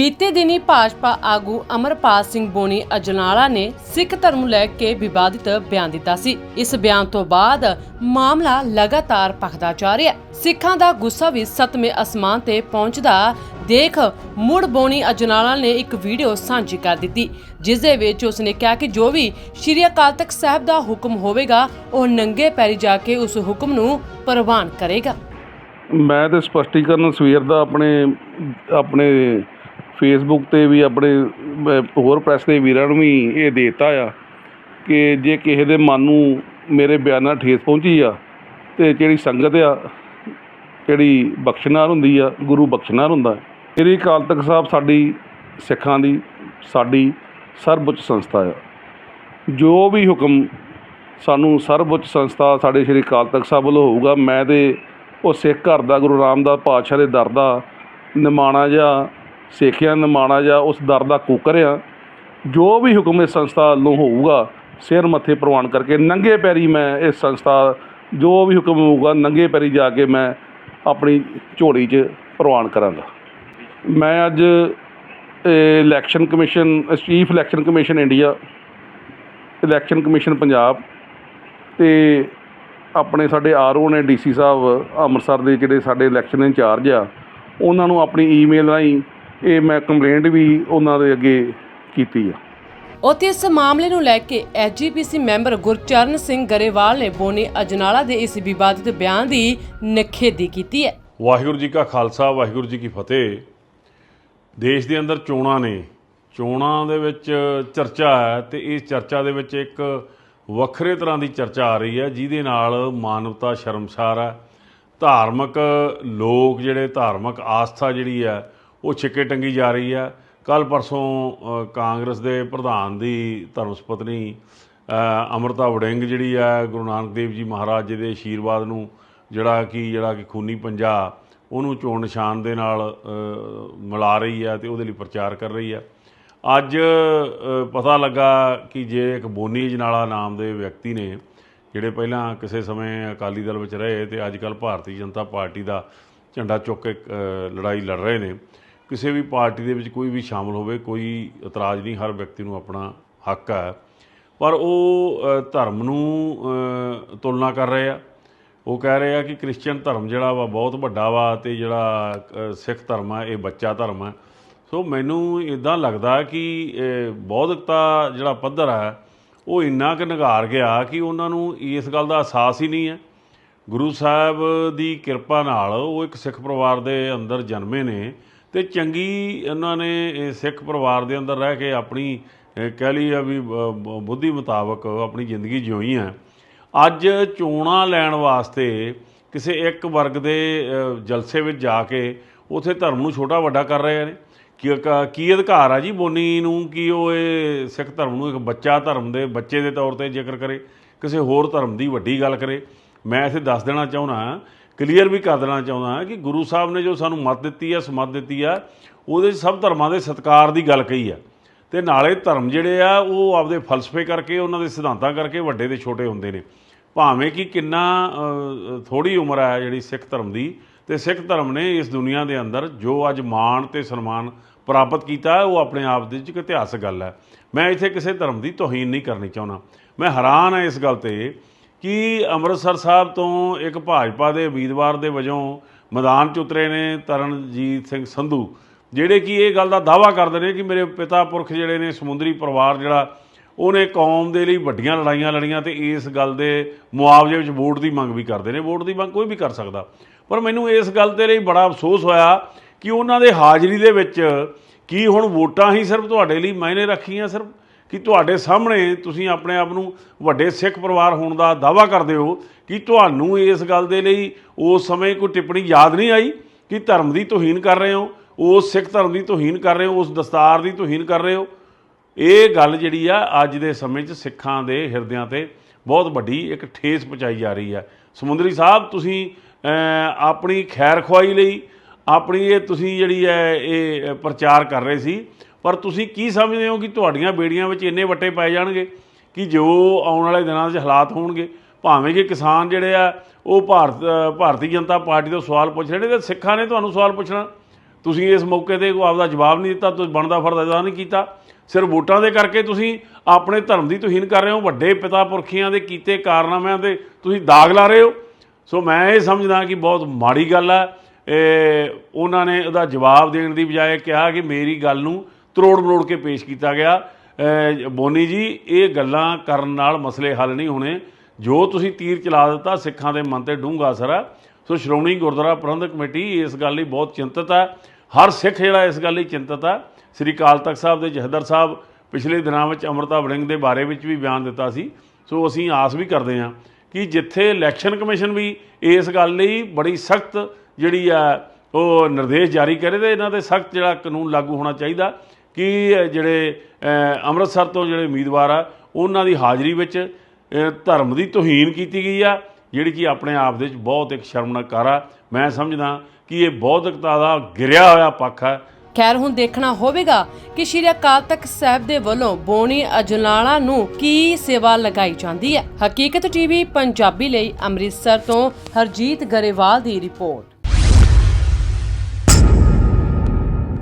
ਬੀਤੇ ਦਿਨੀ ਭਾਜਪਾ ਆਗੂ ਅਮਰਪਾਲ ਸਿੰਘ ਬੋਨੀ ਅਜਨਾਲਾ ਨੇ ਸਿੱਖ ਧਰਮ ਲੈ ਕੇ ਵਿਵਾਦਿਤ ਬਿਆਨ ਦਿੱਤਾ ਸੀ। ਇਸ ਬਿਆਨ ਤੋਂ ਬਾਅਦ ਮਾਮਲਾ ਲਗਾਤਾਰ ਭਖਦਾ ਜਾ ਰਿਹਾ ਸਿੱਖਾਂ ਦਾ ਗੁੱਸਾ ਵੀ ਸਤਵੇਂ ਅਸਮਾਨ ਤੇ ਪਹੁੰਚਦਾ ਦੇਖ ਮੁੜ ਬੋਨੀ ਅਜਨਾਲਾ ਨੇ ਇੱਕ ਵੀਡੀਓ ਸਾਂਝੀ ਕਰ ਦਿੱਤੀ, ਜਿਸ ਦੇ ਵਿੱਚ ਉਸਨੇ ਕਿਹਾ ਕਿ ਜੋ ਵੀ ਸ਼੍ਰੀ ਅਕਾਲ ਤਖਤ ਸਾਹਿਬ ਦਾ ਹੁਕਮ ਹੋਵੇਗਾ, ਉਹ ਨੰਗੇ ਪੈਰੀ ਜਾ ਕੇ ਉਸ ਹੁਕਮ ਨੂੰ ਪ੍ਰਵਾਨ ਕਰੇਗਾ। ਮੈਂ ਤੇ ਸਪਸ਼ਟੀਕਰਨ ਸਵੇਰ ਦਾ ਆਪਣੇ ਆਪਣੇ ਫੇਸਬੁੱਕ ਤੇ ਵੀ ਆਪਣੇ ਹੋਰ ਪ੍ਰੈਸ ਦੇ ਵੀਰਾਂ ਨੂੰ ਵੀ ਇਹ ਦੇਤਾ ਆ ਕਿ ਜੇ ਕਿਸੇ ਦੇ ਮਨ ਨੂੰ ਮੇਰੇ ਬਿਆਨਾਂ ਠੇਸ ਪਹੁੰਚੀ ਆ ਅਤੇ ਜਿਹੜੀ ਸੰਗਤ ਆ, ਜਿਹੜੀ ਬਖਸ਼ਨਾਰ ਹੁੰਦੀ ਆ, ਗੁਰੂ ਬਖਸ਼ਨਾਰ ਹੁੰਦਾ, ਸ੍ਰੀ ਅਕਾਲ ਤਖਤ ਸਾਹਿਬ ਸਾਡੀ ਸਿੱਖਾਂ ਦੀ, ਸਾਡੀ ਸਰਵਉੱਚ ਸੰਸਥਾ ਆ। ਜੋ ਵੀ ਹੁਕਮ ਸਾਨੂੰ ਸਰਵਉੱਚ ਸੰਸਥਾ ਸਾਡੇ ਸ੍ਰੀ ਅਕਾਲ ਤਖਤ ਸਾਹਿਬ ਵੱਲੋਂ ਹੋਊਗਾ, ਮੈਂ ਤੇ ਉਹ ਸਿੱਖ ਘਰ ਦਾ, ਗੁਰੂ ਰਾਮਦਾਸ ਪਾਤਸ਼ਾਹ ਦੇ ਦਰ ਦਾ ਨਿਮਾਣਾ ਜਾਂ ਸਿੱਖਿਆ ਨਿਮਾਣਾ ਜਾਂ ਉਸ ਦਰ ਦਾ ਕੂਕਰ ਆ। ਜੋ ਵੀ ਹੁਕਮ ਇਸ ਸੰਸਥਾ ਵੱਲੋਂ ਹੋਊਗਾ, ਸਿਰ ਮੱਥੇ ਪ੍ਰਵਾਨ ਕਰਕੇ ਨੰਗੇ ਪੈਰੀ ਮੈਂ ਇਸ ਸੰਸਥਾ, ਜੋ ਵੀ ਹੁਕਮ ਹੋਊਗਾ, ਨੰਗੇ ਪੈਰੀ ਜਾ ਕੇ ਮੈਂ ਆਪਣੀ ਝੋਲੀ 'ਚ ਪ੍ਰਵਾਨ ਕਰਾਂਗਾ। ਮੈਂ ਅੱਜ election commission chief election commission India election commission Punjab ਤੇ ਆਪਣੇ ਸਾਡੇ ਆਰਓ ਨੇ, ਡੀਸੀ ਸਾਹਿਬ ਅੰਮ੍ਰਿਤਸਰ ਦੇ ਜਿਹੜੇ ਸਾਡੇ ਇਲੈਕਸ਼ਨ ਇੰਚਾਰਜ ਆ, ਉਹਨਾਂ ਨੂੰ ਆਪਣੀ ਈਮੇਲ ਰਾਹੀਂ ਇਹ ਮੈਂ ਕੰਪਲੇਂਟ ਵੀ ਉਹਨਾਂ ਦੇ ਅੱਗੇ ਕੀਤੀ ਆ। ਉੱਥੇ ਇਸ ਮਾਮਲੇ ਨੂੰ ਲੈ ਕੇ ਐਸਜੀਪੀਸੀ ਮੈਂਬਰ ਗੁਰਚਰਨ ਸਿੰਘ ਗਰੇਵਾਲ ਨੇ ਬੋਨੀ ਅਜਨਾਲਾ ਦੇ ਇਸ ਵਿਵਾਦਿਤ ਬਿਆਨ ਦੀ ਨਿਖੇਧੀ ਕੀਤੀ ਹੈ। ਵਾਹਿਗੁਰੂ ਜੀ ਕਾ ਖਾਲਸਾ ਵਾਹਿਗੁਰੂ ਜੀ ਕੀ ਫਤਿਹ। ਦੇਸ਼ ਦੇ ਅੰਦਰ ਚੋਣਾਂ ਨੇ। ਚੋਣਾਂ ਦੇ ਵਿੱਚ ਚਰਚਾ ਹੈ ਤੇ ਇਸ ਚਰਚਾ ਦੇ ਵਿੱਚ ਇੱਕ ਵੱਖਰੇ ਤਰ੍ਹਾਂ ਦੀ ਚਰਚਾ ਆ ਰਹੀ ਹੈ ਜਿਹਦੇ ਨਾਲ ਮਾਨਵਤਾ ਸ਼ਰਮਸਾਰ ਹੈ। ਧਾਰਮਿਕ ਲੋਕ ਜਿਹੜੇ ਧਾਰਮਿਕ ਆਸਥਾ ਜਿਹੜੀ ਹੈ ਉਹ ਛਿੱਕੇ ਟੰਗੀ ਜਾ ਰਹੀ ਹੈ ਕੱਲ ਪਰਸੋਂ ਕਾਂਗਰਸ ਦੇ ਪ੍ਰਧਾਨ ਦੀ ਧਰਮ ਸੁਪਤਨੀ ਅ, ਅੰਮ੍ਰਿਤਾ ਵੜਿੰਗ ਜਿਹੜੀ ਆ ਗੁਰੂ ਨਾਨਕ ਦੇਵ ਜੀ ਮਹਾਰਾਜ ਜੀ ਦੇ ਆਸ਼ੀਰਵਾਦ ਨੂੰ ਜਿਹੜਾ ਕਿ ਜਿਹੜਾ ਕਿ ਖੂਨੀ ਪੰਜਾ ਉਹਨੂੰ ਚੋਣ ਨਿਸ਼ਾਨ ਦੇ ਨਾਲ ਮਿਲਾ ਰਹੀ ਹੈ ਤੇ ਉਹਦੇ ਲਈ ਪ੍ਰਚਾਰ ਕਰ ਰਹੀ ਹੈ ਅੱਜ ਪਤਾ ਲੱਗਾ ਕਿ ਜੇ ਇੱਕ ਬੋਨੀ ਜਨਾਲਾ ਨਾਮ ਦੇ ਵਿਅਕਤੀ ਨੇ ਜਿਹੜੇ ਪਹਿਲਾਂ ਕਿਸੇ ਸਮੇਂ ਅਕਾਲੀ ਦਲ ਵਿੱਚ ਰਹੇ ਤੇ ਅੱਜ ਕੱਲ ਭਾਰਤੀ ਜਨਤਾ ਪਾਰਟੀ ਦਾ ਝੰਡਾ ਚੁੱਕ ਕੇ ਅ, ਲੜਾਈ ਲੜ ਰਹੇ ਨੇ ਕਿਸੇ ਵੀ ਪਾਰਟੀ ਦੇ ਵਿੱਚ ਕੋਈ ਵੀ ਸ਼ਾਮਲ ਹੋਵੇ, ਕੋਈ ਇਤਰਾਜ਼ ਨਹੀਂ, ਹਰ ਵਿਅਕਤੀ ਨੂੰ ਆਪਣਾ ਹੱਕ ਹੈ। ਪਰ ਉਹ ਧਰਮ ਨੂੰ ਤੁਲਨਾ ਕਰ ਰਹੇ ਆ। ਉਹ ਕਹਿ ਰਹੇ ਆ ਕਿ ਕ੍ਰਿਸਚੀਅਨ ਧਰਮ ਜਿਹੜਾ ਵਾ ਬਹੁਤ ਵੱਡਾ ਵਾ ਤੇ ਜਿਹੜਾ ਸਿੱਖ ਧਰਮ ਆ, ਇਹ ਬੱਚਾ ਧਰਮ ਆ। ਸੋ ਮੈਨੂੰ ਇਦਾਂ ਲੱਗਦਾ ਕਿ ਬੌਧਿਕਤਾ ਜਿਹੜਾ ਪੱਧਰ ਹੈ, ਉਹ ਇੰਨਾ ਕੁ ਨਿਗਾਰ ਗਿਆ ਕਿ ਉਹਨਾਂ ਨੂੰ ਇਸ ਗੱਲ ਦਾ ਅਹਿਸਾਸ ਹੀ ਨਹੀਂ ਹੈ। ਗੁਰੂ ਸਾਹਿਬ ਦੀ ਕਿਰਪਾ ਨਾਲ ਉਹ ਇੱਕ ਸਿੱਖ ਪਰਿਵਾਰ ਦੇ ਅੰਦਰ ਜਨਮੇ ਨੇ। ਤੇ ਚੰਗੀ ਇਹਨਾਂ ਨੇ ਸਿੱਖ ਪਰਿਵਾਰ ਦੇ ਅੰਦਰ ਰਹਿ ਕੇ ਆਪਣੀ ਕਹਿ ਲਈ ਆ ਵੀ ਬੁੱਧੀ ਮੁਤਾਬਕ ਆਪਣੀ ਜ਼ਿੰਦਗੀ ਜਿਉਈ ਹੈ। ਅੱਜ ਚੋਣਾਂ ਲੈਣ ਵਾਸਤੇ ਕਿਸੇ ਇੱਕ ਵਰਗ ਦੇ ਜਲਸੇ ਵਿੱਚ ਜਾ ਕੇ ਉਥੇ ਧਰਮ ਨੂੰ ਛੋਟਾ ਵੱਡਾ ਕਰ ਰਹੇ ਨੇ। ਕੀ ਕੀ ਅਧਿਕਾਰ ਆ ਜੀ ਬੋਨੀ ਨੂੰ? ਕਿ ਉਹ ਇਹ ਸਿੱਖ ਧਰਮ ਨੂੰ ਇੱਕ ਬੱਚਾ ਧਰਮ ਦੇ, ਬੱਚੇ ਦੇ ਤੌਰ ਤੇ ਜ਼ਿਕਰ ਕਰੇ, ਕਿਸੇ ਹੋਰ ਧਰਮ ਦੀ ਵੱਡੀ ਗੱਲ ਕਰੇ? ਮੈਂ ਇੱਥੇ ਦੱਸ ਦੇਣਾ ਚਾਹੁੰਦਾ ਕਲੀਅਰ ਵੀ ਕਰ ਦੇਣਾ ਚਾਹੁੰਦਾ ਹਾਂ ਕਿ ਗੁਰੂ ਸਾਹਿਬ ਨੇ ਜੋ ਸਾਨੂੰ ਮੱਤ ਦਿੱਤੀ ਹੈ ਸਮੱਤ ਦਿੱਤੀ ਆ, ਉਹਦੇ 'ਚ ਸਭ ਧਰਮਾਂ ਦੇ ਸਤਿਕਾਰ ਦੀ ਗੱਲ ਕਹੀ ਹੈ ਤੇ ਨਾਲੇ ਧਰਮ ਜਿਹੜੇ ਆ, ਉਹ ਆਪਦੇ ਫਲਸਫੇ ਕਰਕੇ, ਉਹਨਾਂ ਦੇ ਸਿਧਾਂਤਾਂ ਕਰਕੇ ਵੱਡੇ ਤੇ ਛੋਟੇ ਹੁੰਦੇ ਨੇ। ਭਾਵੇਂ ਕਿ ਕਿੰਨਾ ਥੋੜੀ ਉਮਰ ਹੈ ਜਿਹੜੀ ਸਿੱਖ ਧਰਮ ਦੀ, ਤੇ ਸਿੱਖ ਧਰਮ ਨੇ ਇਸ ਦੁਨੀਆ ਦੇ ਅੰਦਰ ਜੋ ਅੱਜ ਮਾਣ ਤੇ ਸਨਮਾਨ ਪ੍ਰਾਪਤ ਕੀਤਾ, ਉਹ ਆਪਣੇ ਆਪ ਦੇ ਵਿੱਚ ਇੱਕ ਇਤਿਹਾਸਕ ਗੱਲ ਹੈ ਮੈਂ ਇੱਥੇ ਕਿਸੇ ਧਰਮ ਦੀ ਤੋਹੀਨ ਨਹੀਂ ਕਰਨੀ ਚਾਹੁੰਦਾ। ਮੈਂ ਹੈਰਾਨ ਹਾਂ ਇਸ ਗੱਲ ਤੇ ਕਿ ਅੰਮ੍ਰਿਤਸਰ ਸਾਹਿਬ ਤੋਂ ਇੱਕ ਭਾਜਪਾ ਦੇ ਉਮੀਦਵਾਰ ਦੇ ਵਜੋਂ ਮੈਦਾਨ 'ਚ ਉਤਰੇ ਨੇ ਤਰਨਜੀਤ ਸਿੰਘ ਸੰਧੂ? ਜਿਹੜੇ ਕਿ ਇਹ ਗੱਲ ਦਾ ਦਾਵਾ ਕਰਦੇ ਨੇ ਕਿ ਮੇਰੇ ਪਿਤਾ ਪੁਰਖ ਜਿਹੜੇ ਨੇ, ਸਮੁੰਦਰੀ ਪਰਿਵਾਰ ਜਿਹੜਾ, ਉਹਨੇ ਕੌਮ ਦੇ ਲਈ ਵੱਡੀਆਂ ਲੜਾਈਆਂ ਲੜੀਆਂ ਤੇ ਇਸ ਗੱਲ ਦੇ ਮੁਆਵਜ਼ੇ ਵਿੱਚ ਵੋਟ ਦੀ ਮੰਗ ਵੀ ਕਰਦੇ ਨੇ। ਵੋਟ ਦੀ ਮੰਗ ਕੋਈ ਵੀ ਕਰ ਸਕਦਾ। ਪਰ ਮੈਨੂੰ ਇਸ ਗੱਲ ਦੇ ਲਈ ਬੜਾ ਅਫਸੋਸ ਹੋਇਆ ਕਿ ਉਹਨਾਂ ਦੇ ਹਾਜ਼ਰੀ ਦੇ ਵਿੱਚ ਕੀ ਹੁਣ ਵੋਟਾਂ ਹੀ ਸਿਰਫ ਤੁਹਾਡੇ ਲਈ ਮਾਇਨੇ ਰੱਖੀਆਂ ਸਿਰਫ। ਕਿ ਤੁਹਾਡੇ ਸਾਹਮਣੇ ਤੁਸੀਂ ਆਪਣੇ ਆਪ ਨੂੰ ਵੱਡੇ ਸਿੱਖ ਪਰਿਵਾਰ ਹੋਣ ਦਾ ਦਾਵਾ ਕਰਦੇ ਹੋ ਕਿ ਤੁਹਾਨੂੰ ਇਸ ਗੱਲ ਦੇ ਲਈ ਉਸ ਸਮੇਂ ਕੋਈ ਟਿੱਪਣੀ ਯਾਦ ਨਹੀਂ ਆਈ ਕਿ ਧਰਮ ਦੀ ਤੋਹੀਨ ਕਰ ਰਹੇ ਹੋ, ਉਸ ਸਿੱਖ ਧਰਮ ਦੀ ਤੋਹੀਨ ਕਰ ਰਹੇ ਹੋ, ਉਸ ਦਸਤਾਰ ਦੀ ਤੋਹੀਨ ਕਰ ਰਹੇ ਹੋ। ਇਹ ਗੱਲ ਜਿਹੜੀ ਆ, ਅੱਜ ਦੇ ਸਮੇਂ 'ਚ ਸਿੱਖਾਂ ਦੇ ਹਿਰਦਿਆਂ ਤੇ ਬਹੁਤ ਵੱਡੀ ਇੱਕ ਠੇਸ ਪਹੁੰਚਾਈ ਜਾ ਰਹੀ ਹੈ ਸਮੁੰਦਰੀ ਸਾਹਿਬ, ਤੁਸੀਂ ਆਪਣੀ ਖੈਰ ਖੁਆਈ ਲਈ, ਆਪਣੀ ਇਹ ਤੁਸੀਂ ਜਿਹੜੀ ਹੈ, ਇਹ ਪ੍ਰਚਾਰ ਕਰ ਰਹੇ ਸੀ ਪਰ ਤੁਸੀਂ ਕੀ ਸਮਝਦੇ ਹੋ ਕਿ ਤੁਹਾਡੀਆਂ ਬੇੜੀਆਂ ਵਿੱਚ ਇੰਨੇ ਵੱਟੇ ਪਾਏ ਜਾਣਗੇ ਕਿ ਜੋ ਆਉਣ ਵਾਲੇ ਦਿਨਾਂ 'ਚ ਹਾਲਾਤ ਹੋਣਗੇ? ਭਾਵੇਂ ਕਿ ਕਿਸਾਨ ਜਿਹੜੇ ਆ, ਉਹ ਭਾਰਤ, ਭਾਰਤੀ ਜਨਤਾ ਪਾਰਟੀ ਤੋਂ ਸਵਾਲ ਪੁੱਛ ਰਹੇ ਨੇ ਤੇ ਸਿੱਖਾਂ ਨੇ ਤੁਹਾਨੂੰ ਸਵਾਲ ਪੁੱਛਣਾ। ਤੁਸੀਂ ਇਸ ਮੌਕੇ ਤੇ ਕੋਈ ਆਪਦਾ ਜਵਾਬ ਨਹੀਂ ਦਿੱਤਾ, ਤੁਸੀਂ ਬਣਦਾ ਫਰਜ਼ ਅਦਾ ਨਹੀਂ ਕੀਤਾ। ਸਿਰ ਵੋਟਾਂ ਦੇ ਕਰਕੇ ਤੁਸੀਂ ਆਪਣੇ ਧਰਮ ਦੀ ਤੋਹੀਨ ਕਰ ਰਹੇ ਹੋ, ਵੱਡੇ ਪਿਤਾ ਪੁਰਖੀਆਂ ਦੇ ਕੀਤੇ ਕਾਰਨਾਮਿਆਂ ਦੇ ਤੁਸੀਂ ਦਾਗ ਲਾ ਰਹੇ ਹੋ। ਸੋ ਮੈਂ ਇਹ ਸਮਝਦਾ ਕਿ ਬਹੁਤ ਮਾੜੀ ਗੱਲ ਆ। ਉਹਨਾਂ ਨੇ ਉਹਦਾ ਜਵਾਬ ਦੇਣ ਦੀ ਬਜਾਏ ਕਿਹਾ ਕਿ ਮੇਰੀ ਗੱਲ ਨੂੰ ਤਰੋੜ ਮਰੋੜ ਕੇ ਪੇਸ਼ ਕੀਤਾ ਗਿਆ। ਬੋਨੀ ਜੀ, ਇਹ ਗੱਲਾਂ ਕਰਨ ਨਾਲ ਮਸਲੇ ਹੱਲ ਨਹੀਂ ਹੋਣੇ। ਜੋ ਤੁਸੀਂ ਤੀਰ ਚਲਾ ਦਿੱਤਾ, ਸਿੱਖਾਂ ਦੇ ਮਨ ਤੇ ਡੂੰਘਾ ਅਸਰ ਆ। ਸੋ ਸ਼੍ਰੋਮਣੀ ਗੁਰਦੁਆਰਾ ਪ੍ਰਬੰਧਕ ਕਮੇਟੀ ਇਸ ਗੱਲ ਲਈ ਬਹੁਤ ਚਿੰਤਤ ਆ। ਹਰ ਸਿੱਖ ਜਿਹੜਾ ਇਸ ਗੱਲ ਲਈ ਚਿੰਤਤ ਆ। ਸ੍ਰੀ ਅਕਾਲ ਤਖਤ ਸਾਹਿਬ ਦੇ ਜਹਦਰ ਸਾਹਿਬ ਪਿਛਲੇ ਦਿਨਾਂ ਵਿੱਚ ਅੰਮ੍ਰਿਤਾ ਵੜਿੰਗ ਦੇ ਬਾਰੇ ਵਿੱਚ ਵੀ ਬਿਆਨ ਦਿੱਤਾ ਸੀ। ਸੋ ਅਸੀਂ ਆਸ ਵੀ ਕਰਦੇ ਹਾਂ ਕਿ ਜਿੱਥੇ ਇਲੈਕਸ਼ਨ ਕਮਿਸ਼ਨ ਵੀ ਇਸ ਗੱਲ ਲਈ ਬੜੀ ਸਖਤ ਜਿਹੜੀ ਆ, ਉਹ ਨਿਰਦੇਸ਼ ਜਾਰੀ ਕਰੇ ਤੇ ਇਹਨਾਂ ਤੇ ਸਖਤ ਜਿਹੜਾ ਕਾਨੂੰਨ ਲਾਗੂ ਹੋਣਾ ਚਾਹੀਦਾ। ਕਿ ਜਿਹੜੇ ਅੰਮ੍ਰਿਤਸਰ ਤੋਂ ਜਿਹੜੇ ਉਮੀਦਵਾਰ ਆ, ਉਹਨਾਂ ਦੀ ਹਾਜ਼ਰੀ ਵਿੱਚ ਧਰਮ ਦੀ ਤੋਹੀਨ ਕੀਤੀ ਗਈ ਆ, ਜਿਹੜੀ ਕਿ ਆਪਣੇ ਆਪ ਦੇ ਵਿੱਚ ਬਹੁਤ ਇੱਕ ਸ਼ਰਮਨਾਕ ਕਾਰ ਆ। ਮੈਂ ਸਮਝਦਾ ਕਿ ਇਹ ਬੌਧਿਕਤਾ ਦਾ ਗਿਰਿਆ ਹੋਇਆ ਪੱਖ ਹੈ ਖੈਰ, ਹੁਣ ਦੇਖਣਾ ਹੋਵੇਗਾ ਕਿ ਸ਼੍ਰੀ ਅਕਾਲ ਤਖਤ ਸਾਹਿਬ ਦੇ ਵੱਲੋਂ ਬੋਣੀ ਅਜਨਾਲਾ ਨੂੰ ਕੀ ਸੇਵਾ ਲਗਾਈ ਜਾਂਦੀ ਹੈ। ਹਕੀਕਤ ਟੀਵੀ, ਪੰਜਾਬੀ ਲਈ ਅੰਮ੍ਰਿਤਸਰ ਤੋਂ ਹਰਜੀਤ ਗਰੇਵਾਲ ਦੀ ਰਿਪੋਰਟ।